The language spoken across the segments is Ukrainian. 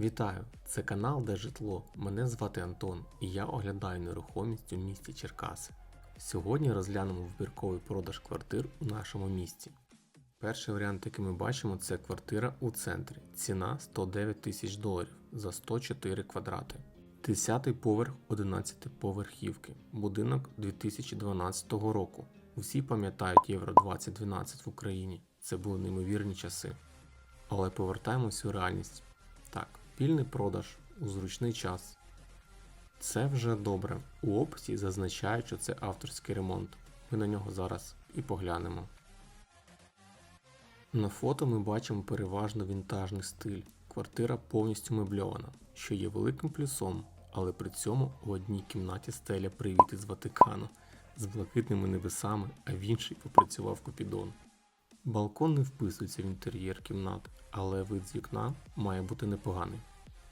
Вітаю! Це канал Де житло. Мене звати Антон і я оглядаю нерухомість у місті Черкаси. Сьогодні розглянемо вибірковий продаж квартир у нашому місті. Перший варіант, який ми бачимо, це квартира у центрі. Ціна 109 тисяч доларів за 104 квадрати. 10 поверх 11 поверхівки. Будинок 2012 року. Усі пам'ятають Євро 2012 в Україні. Це були неймовірні часи. Але повертаємось у реальність. Так, пільний продаж у зручний час. Це вже добре. У описі зазначають, що це авторський ремонт. Ми на нього зараз і поглянемо. На фото ми бачимо переважно вінтажний стиль. Квартира повністю мебльована, що є великим плюсом, але при цьому у одній кімнаті стеля привіт із Ватикану з блакитними небесами, а в іншій попрацював Купідон. Балкон не вписується в інтер'єр кімнат, але вид з вікна має бути непоганий.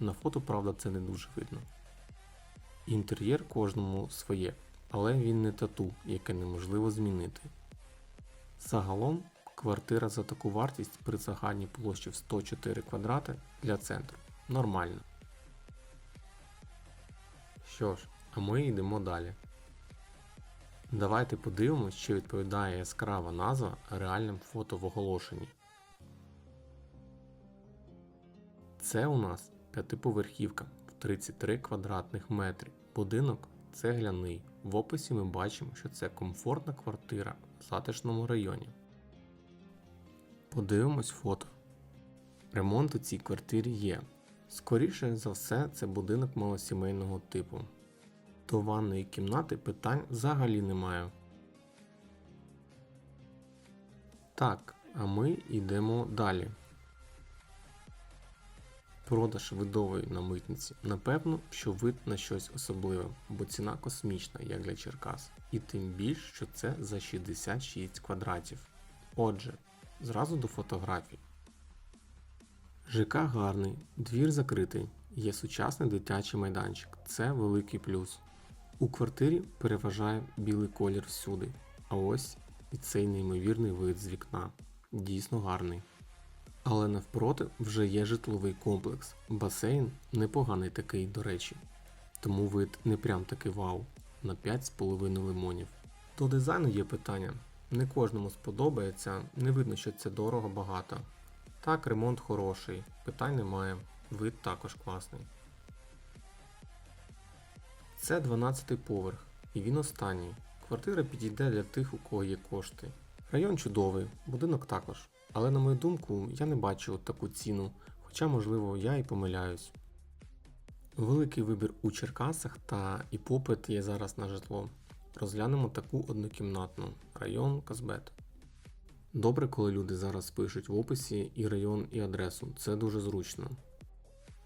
На фото, правда, це не дуже видно. Інтер'єр кожному своє, але він не тату, яке неможливо змінити. Загалом, квартира за таку вартість при загальній площі в 104 квадрати для центру. Нормально. Що ж, а ми йдемо далі. Давайте подивимось, чи відповідає яскрава назва реальним фото в оголошенні. Це у нас п'ятиповерхівка в 33 квадратних метрі. Будинок цегляний. В описі ми бачимо, що це комфортна квартира в затишному районі. Подивимось фото. Ремонт у цій квартирі є. Скоріше за все, це будинок малосімейного типу. До ванної кімнати питань взагалі немає. Так, а ми йдемо далі. Продаж видової на митниці. Напевно, що вид на щось особливе, бо ціна космічна, як для Черкас. І тим більш, що це за 66 квадратів. Отже, зразу до фотографій. ЖК гарний, двір закритий, є сучасний дитячий майданчик. Це великий плюс. У квартирі переважає білий колір всюди, а ось і цей неймовірний вид з вікна. Дійсно гарний. Але навпроти вже є житловий комплекс. Басейн непоганий такий, до речі. Тому вид не прям таки вау на 5,5 лимонів. До дизайну є питання. Не кожному сподобається, не видно, що це дорого багато. Так, ремонт хороший, питань немає, вид також класний. Це 12-й поверх, і він останній. Квартира підійде для тих, у кого є кошти. Район чудовий, будинок також. Але на мою думку, я не бачу таку ціну, хоча, можливо, я і помиляюсь. Великий вибір у Черкасах та і попит є зараз на житло. Розглянемо таку однокімнатну район Казбет. Добре, коли люди зараз пишуть в описі і район, і адресу. Це дуже зручно.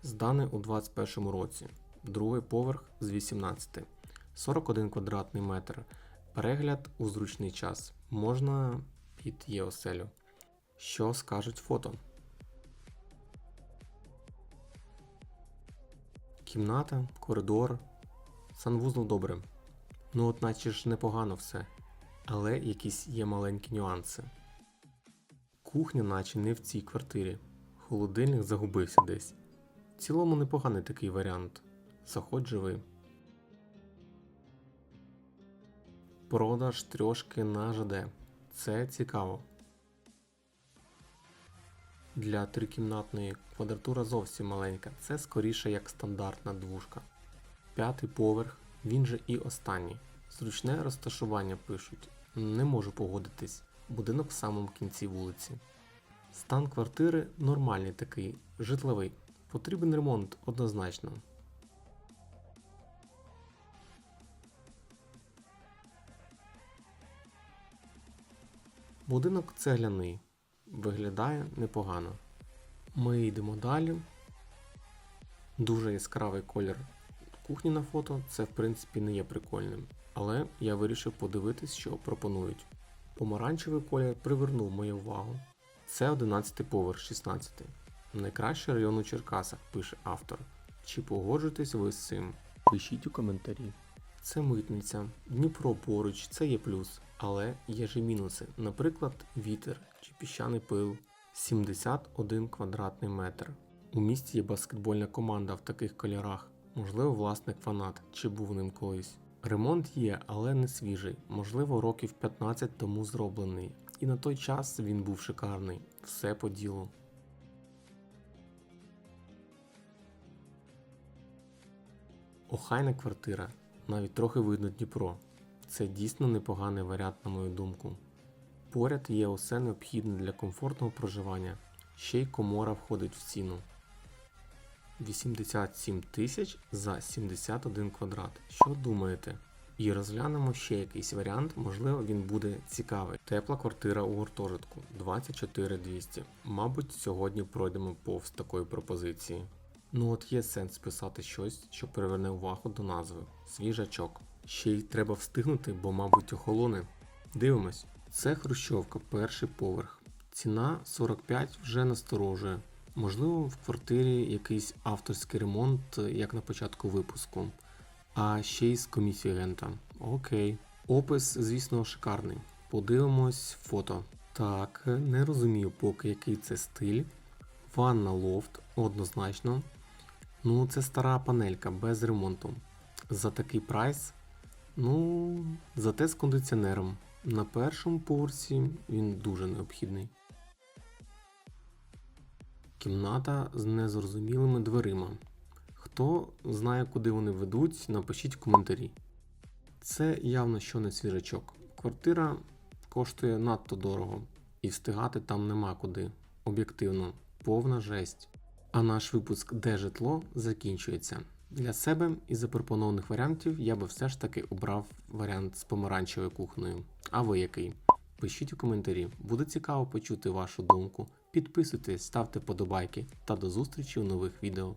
Здане у 2021 році. Другий поверх з 18. 41 квадратний метр. Перегляд у зручний час. Можна під є оселю. Що скажуть фото? Кімната, коридор, санвузол добре. Ну от наче ж непогано все. Але якісь є маленькі нюанси. Кухня наче не в цій квартирі. Холодильник загубився десь. В цілому непоганий такий варіант. Заходь живи. Продаж трьошки на ЖД. Це цікаво. Для трикімнатної квадратура зовсім маленька. Це скоріше як стандартна двушка. П'ятий поверх, він же і останній. Зручне розташування пишуть. Не можу погодитись. Будинок в самому кінці вулиці. Стан квартири нормальний такий, житловий. Потрібен ремонт однозначно. Будинок цегляний. Виглядає непогано. Ми йдемо далі. Дуже яскравий колір кухні на фото, це в принципі не є прикольним. Але я вирішив подивитись, що пропонують. Помаранчевий колір привернув мою увагу. Це 11 поверх 16. Найкращий район у Черкасах, пише автор. Чи погоджуєтесь ви з цим? Пишіть у коментарі. Це митниця, Дніпро поруч, це є плюс, але є ж і мінуси. Наприклад, вітер чи піщаний пил 71 квадратний метр. У місті є баскетбольна команда в таких кольорах. Можливо, власник фанат чи був ним колись. Ремонт є, але не свіжий, можливо, років 15 тому зроблений. І на той час він був шикарний. Все по ділу. Охайна квартира, навіть трохи видно Дніпро. Це дійсно непоганий варіант, на мою думку. Поряд є усе необхідне для комфортного проживання, ще й комора входить в ціну. 87 тисяч за 71 квадрат. Що думаєте? І розглянемо ще якийсь варіант, можливо, він буде цікавий. Тепла квартира у гуртожитку 24 200. Мабуть, сьогодні пройдемо повз такої пропозиції. Ну от є сенс писати щось, що приверне увагу до назви. Свіжачок. Ще й треба встигнути, бо, мабуть, охолоне. Дивимось. Це Хрущовка, перший поверх. Ціна 45 вже насторожує. Можливо, в квартирі якийсь авторський ремонт, як на початку випуску. А ще й з комісієнта. Окей. Опис, звісно, шикарний. Подивимось фото. Так, не розумію поки який це стиль. Ванна лофт, однозначно. Ну, це стара панелька без ремонту. За такий прайс. Ну, зате з кондиціонером. На першому поверсі він дуже необхідний. Кімната з незрозумілими дверима. Хто знає, куди вони ведуть, напишіть в коментарі. Це явно що не свіжачок. Квартира коштує надто дорого, і встигати там нема куди. Об'єктивно, повна жесть. А наш випуск Де житло закінчується. Для себе із запропонованих варіантів я би все ж таки обрав варіант з помаранчевою кухнею. А ви який? Пишіть у коментарі, буде цікаво почути вашу думку. Підписуйтесь, ставте подобайки та до зустрічі у нових відео.